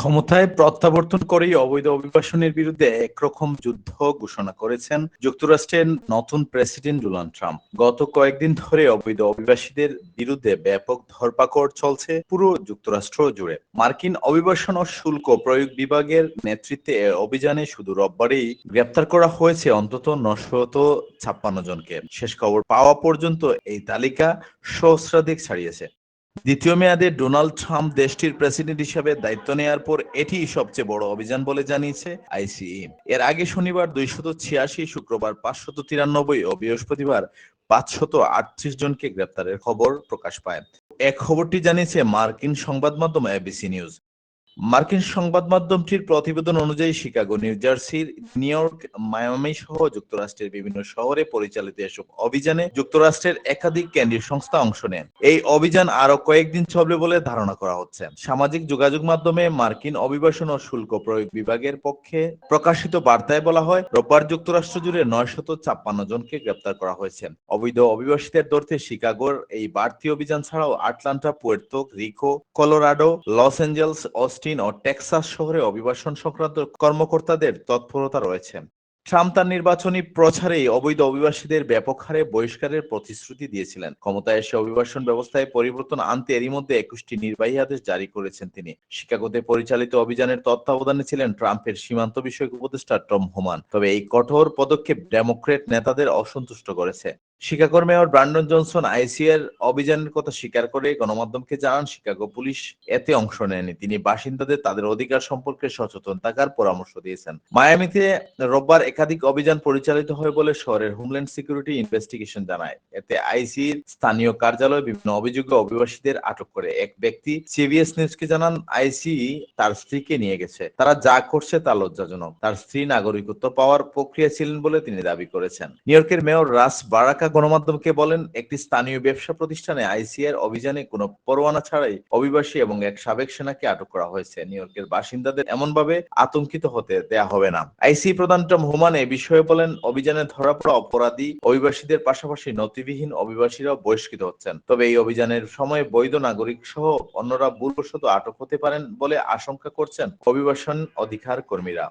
ক্ষমতায় প্রত্যাবর্তন করেই অবৈধ অভিবাসনের বিরুদ্ধে একরকম যুদ্ধ ঘোষণা করেছেন যুক্তরাষ্ট্রের নতুন প্রেসিডেন্ট ডোনাল্ড ট্রাম্প। গত কয়েকদিন ধরে অবৈধ অভিবাসীদের বিরুদ্ধে ব্যাপক ধরপাকড় চলছে পুরো যুক্তরাষ্ট্র জুড়ে। মার্কিন অভিবাসন ও শুল্ক প্রয়োগ বিভাগের নেতৃত্বে অভিযানে শুধু রোববারেই গ্রেপ্তার করা হয়েছে অন্তত নশত ছাপ্পান্ন জনকে। শেষ খবর পাওয়া পর্যন্ত এই তালিকা সহস্রাধিক ছাড়িয়েছে। দ্বিতীয় মেয়াদে ডোনাল্ড ট্রাম্প দেশটির প্রেসিডেন্ট হিসেবে দায়িত্ব নেয়ার পর এটি সবচেয়ে বড় অভিযান বলে জানিয়েছে আইসিই। এর আগে শনিবার দুইশত ছিয়াশি, শুক্রবার পাঁচশত তিরানব্বই ও বৃহস্পতিবার পাঁচশত আটত্রিশ জনকে গ্রেপ্তারের খবর প্রকাশ পায়। এক খবরটি জানিয়েছে মার্কিন সংবাদ মাধ্যম এবিসি নিউজ। মার্কিন সংবাদ মাধ্যমটির প্রতিবেদন অনুযায়ী শিকাগো, নিউ জার্সির নিউ ইয়র্ক, মায়ামি সহ যুক্তরাষ্ট্রের বিভিন্ন শহরে পরিচালিত এসব অভিযানে যুক্তরাষ্ট্রের একাধিক কেন্দ্রীয় সংস্থা অংশ নেন। এই অভিযান আরও কয়েকদিন চলবে বলে ধারণা করা হচ্ছে। সামাজিক যোগাযোগ মাধ্যমে মার্কিন অভিবাসন ও শুল্ক প্রয়োগ বিভাগের পক্ষে প্রকাশিত বার্তায় বলা হয়, রোববার যুক্তরাষ্ট্র জুড়ে নয়শত ছাপ্পান্ন জনকে গ্রেপ্তার করা হয়েছে। অবৈধ অভিবাসীদের ধরতে শিকাগোর এই বাড়তি অভিযান ছাড়াও Atlanta, Puerto, Rico, Colorado, Los Angeles Austin ও টেক্সাস শহরে অভিবাসন সংক্রান্ত কর্মকর্তাদের তৎপরতা রয়েছে। ট্রাম্প তার নির্বাচনী প্রচারে অবৈধ অভিবাসীদের ব্যাপক হারে বহিষ্কারের প্রতিশ্রুতি দিয়েছিলেন। ক্ষমতায় এসে অভিবাসন ব্যবস্থায় পরিবর্তন আনতে এরই মধ্যে একুশটি নির্বাহী আদেশ জারি করেছেন তিনি। শিকাগোতে পরিচালিত অভিযানের তত্ত্বাবধানে ছিলেন ট্রাম্পের সীমান্ত বিষয়ক উপদেষ্টা টম হোমান। তবে এই কঠোর পদক্ষেপ ডেমোক্রেট নেতাদের অসন্তুষ্ট করেছে। শিকাগোর মেয়র ব্রান্ডন জনসন আইসিএর অভিযানের কথা স্বীকার করে গণমাধ্যমকে জানান, শিকাগো পুলিশ এতে অংশ নেয়নি। তিনি বাসিন্দাদের তাদের অধিকার সম্পর্কে সচেতন থাকার পরামর্শ দিয়েছেন। মায়ামিতে রোববার একাধিক অভিযান পরিচালিত হয় বলে শহরের হোমল্যান্ড সিকিউরিটি ইনভেস্টিগেশন জানায়। এতে আইসির স্থানীয় কার্যালয় বিভিন্ন অভিযোগে অভিবাসীদের আটক করে এক ব্যক্তি সিবিএস নিউজকে জানান আইসি তার স্ত্রীকে নিয়ে গেছে। তারা যা করছে তা লজ্জাজনক। তার স্ত্রী নাগরিকত্ব পাওয়ার প্রক্রিয়া ছিলেন বলে তিনি দাবি করেছেন। নিউ ইয়র্কের মেয়র রাস বারাকা গণমাধ্যমকে বলেন, একটি স্থানীয় ব্যবসা প্রতিষ্ঠানে আইসিআর অভিযানে কোনো পরোয়ানা ছাড়াই অভিবাসী এবং এক সাবেক সেনাকে আটক করা হয়েছে। নিউ ইয়র্কের বাসিন্দাদের এমনভাবে আতঙ্কিত হতে দেয়া হবে না। আইসি প্রধান টম হুমান এ বিষয়ে বলেন, অভিযানে ধরা পড়া অপরাধী অভিবাসীদের পাশাপাশি নথিবিহীন অভিবাসীরাও বহিষ্কৃত হচ্ছেন। তবে এই অভিযানের সময় বৈধ নাগরিক সহ অন্যরা ভুলবশত আটক হতে পারেন বলে আশঙ্কা করছেন অভিবাসন অধিকার কর্মীরা